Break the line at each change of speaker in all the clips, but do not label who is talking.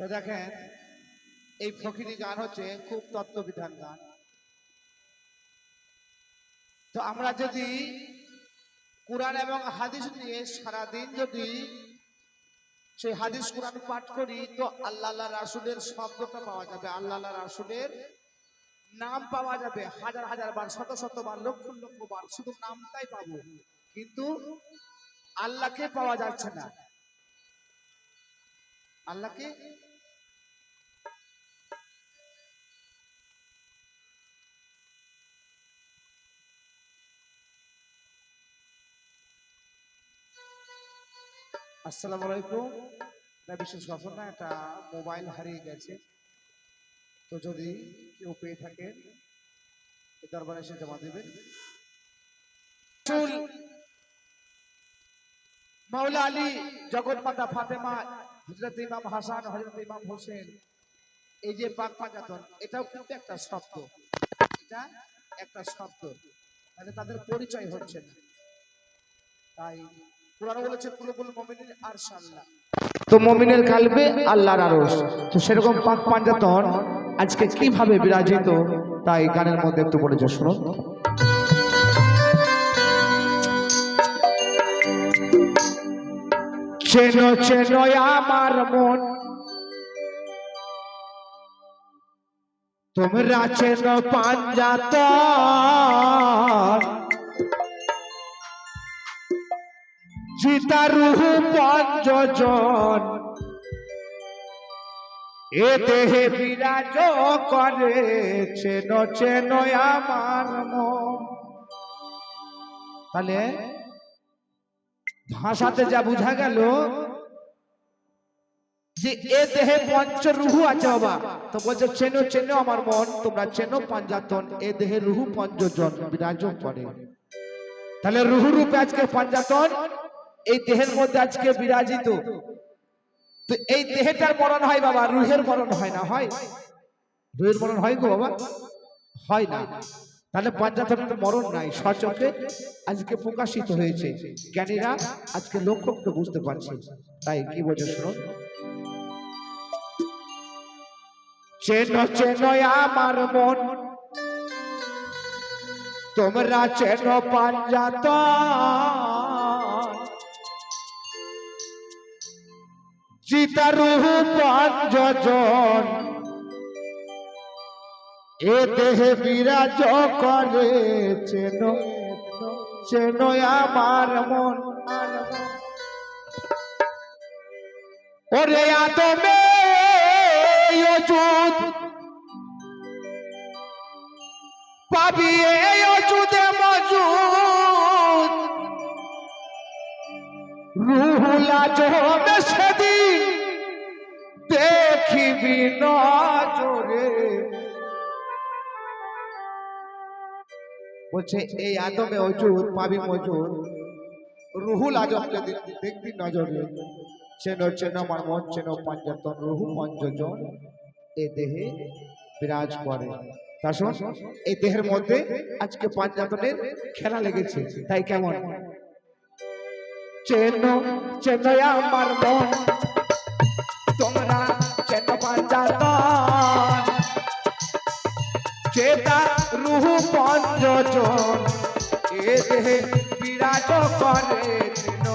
তো দেখেন, এই ফকিরি গান হচ্ছে খুব তত্ত্ববিধান গান। তো আমরা যদি কোরআন এবং হাদিস নিয়ে সারাদিন যদি সেই হাদিস কোরআন পাঠ করি, তো আল্লাহ রাসুলের শব্দটা পাওয়া যাবে আল্লাহ রাসুলের নাম পাওয়া যাবে, হাজার হাজার বার, শত শত বার, লক্ষ লক্ষ বার, শুধু নামটাই পাবো। কিন্তু আল্লাহকে পাওয়া যাচ্ছে না। আল্লাহকে আসসালামু আলাইকুম। এটা বিশেষ ব্যাপার না, একটা মোবাইল হারিয়ে গেছে। তো যদি কেউ পেয়ে থাকেন দরবারে এসে জমা দেবেন মাওলা আলী ফাতেমা হজরত ইমাম হাসান হজরত ইমাম হোসেন, এই যে পাক এটাও কিন্তু একটা শব্দ। এটা একটা শব্দ। মানে তাদের পরিচয় হচ্ছে না। তাই তো মুমিনের কালবে আল্লাহর আরশ। তো সেরকম পাক পাঞ্জাতন আজকে কীভাবে বিরাজিত? তাই গানের মধ্যে একটু পড়েছে শুনুন চেনো চেনো আমার মন। তোমরা চেনো পাঞ্জাতন। চিতারুহু পঞ্চজন। এ দেহে বিরাজ করে চেন চেন আমার তাহলে ভাষাতে যা বোঝা গেল যে এ দেহে পঞ্চ রুহু আছে বাবা। তো বলছে, চেনো চেনো আমার মন, তোমরা চেনো পাঞ্জাতন। এ দেহে রুহু পঞ্চজন বিরাজ করে। তাহলে রুহু রূপে আজকে পাঞ্জাতন এই দেহের মধ্যে আজকে বিরাজিত। তো এই দেহটার মরণ হয় বাবা, রুহের মরণ হয় না, হয়? রুহের মরণ হয় গো বাবা? হয় না। তাহলে পাঞ্জাতনের মরণ নাই সচকে আজকে প্রকাশিত হয়েছে। জ্ঞানীরা আজকে লক্ষ্য করে বুঝতে পারছে। তাই কি বলছে শুনুন চেন চেন আমার মন। তোমরা চেন পাঞ্জাতন। চিতারুহু পাঞ্চজন এ দেহে বিরাজ করে চেন চেন আমার মন। ওরে আদমে অযুত পাবি এই অযুদে মজুদ। রুহুলা জমে সেদিন বলছে, এই আদমে অজুদ পাবি মজুদ রুহুল আজমকে দেখবি নজরে। চেন চেন আমার মন, চেন পাঞ্জাতন, রুহু পঞ্চজন এ দেহে বিরাজ করে। তা এই দেহের মধ্যে আজকে পাঞ্জাতনের খেলা লেগেছে, তাই কেমন? চেন চেন আমার মন চেন পাঞ্জাতন চেতা রুহু পঞ্চজন। এ দেহে বিরাজ করে চেন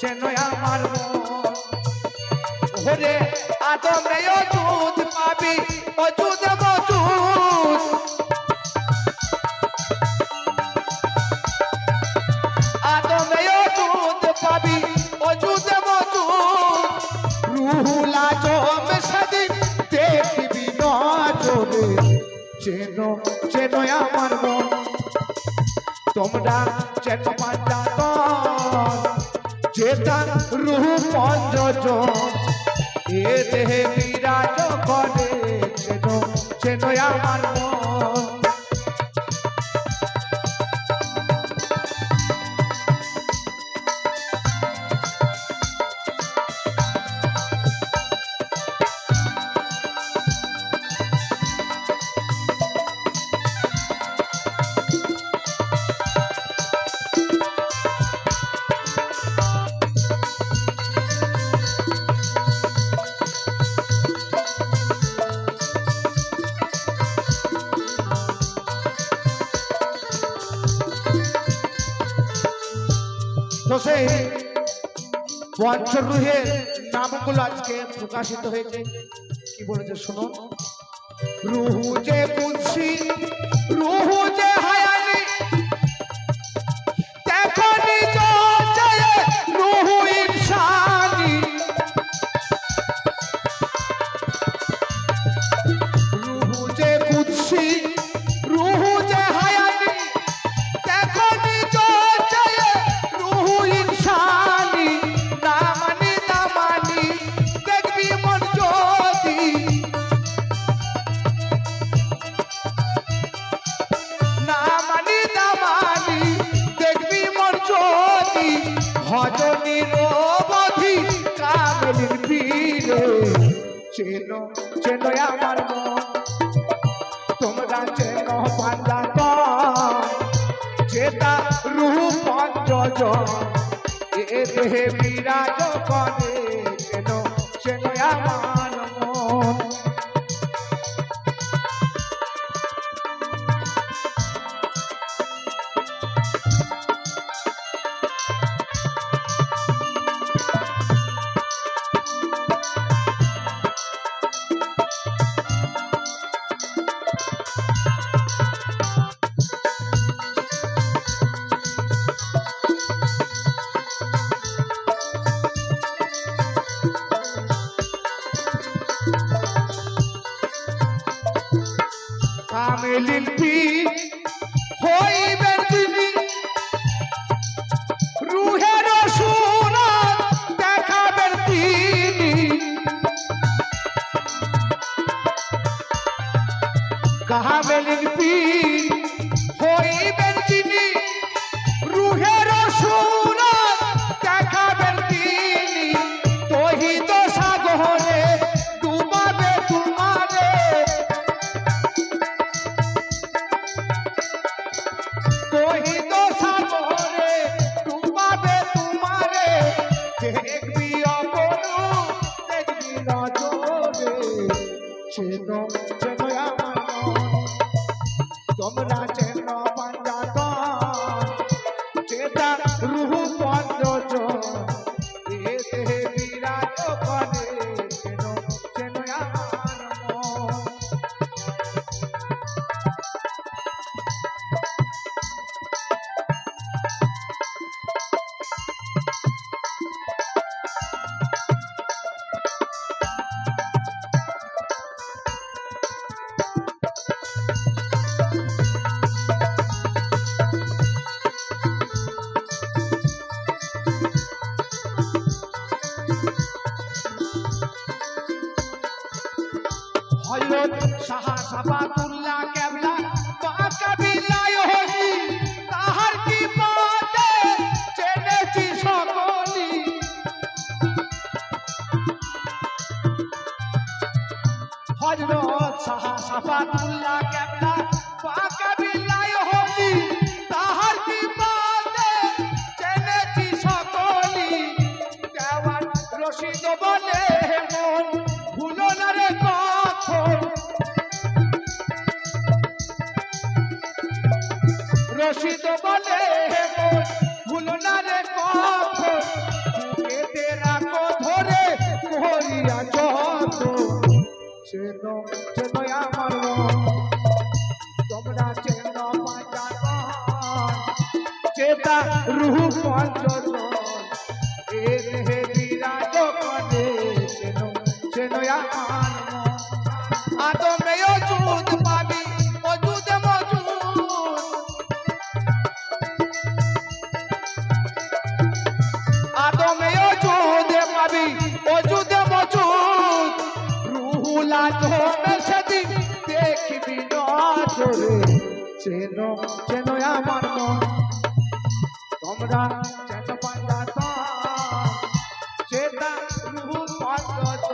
চেন আমার মন। ওরে অজুদ চেন পাঞ্জাতন চেতন রুহু পঞ্চজন এ দেহে বিরাজ করে চেন চেন আমার মন। সেই পঞ্চরুহের নামগুলো আজকে প্রকাশিত হয়েছে। কি বলেছে শুনুন। রুহু যে কুৎসি পীরে চেনো চেনো আমার মন। তোমরা চেনো পাঞ্জাত যেটা রূপ পঞ্চজন এ দেহে বিরাজ করে চেনো চেনো তোমরা চেনো শাহ সাবাতুল্লাহ কেবলা বাঁকা বিলাই হলি, তাহার কি পাতে চেনেছি সকলি। দেওয়ান রশিদ বলে রশিদ বলে চেতা রুহু পঞ্চজন এ দেহে বিরাজ করে চেনো চেনো আমার মন। আদমে অজুদ পাবি অজুদে মজুদ। আদমে অজুদে পাবি অজুদে মজুদ। রুহুলা জমে সেদিন দেখবি নজরে চেনো চেনো আমার মন गा चल पंडा ता चेता रूप पात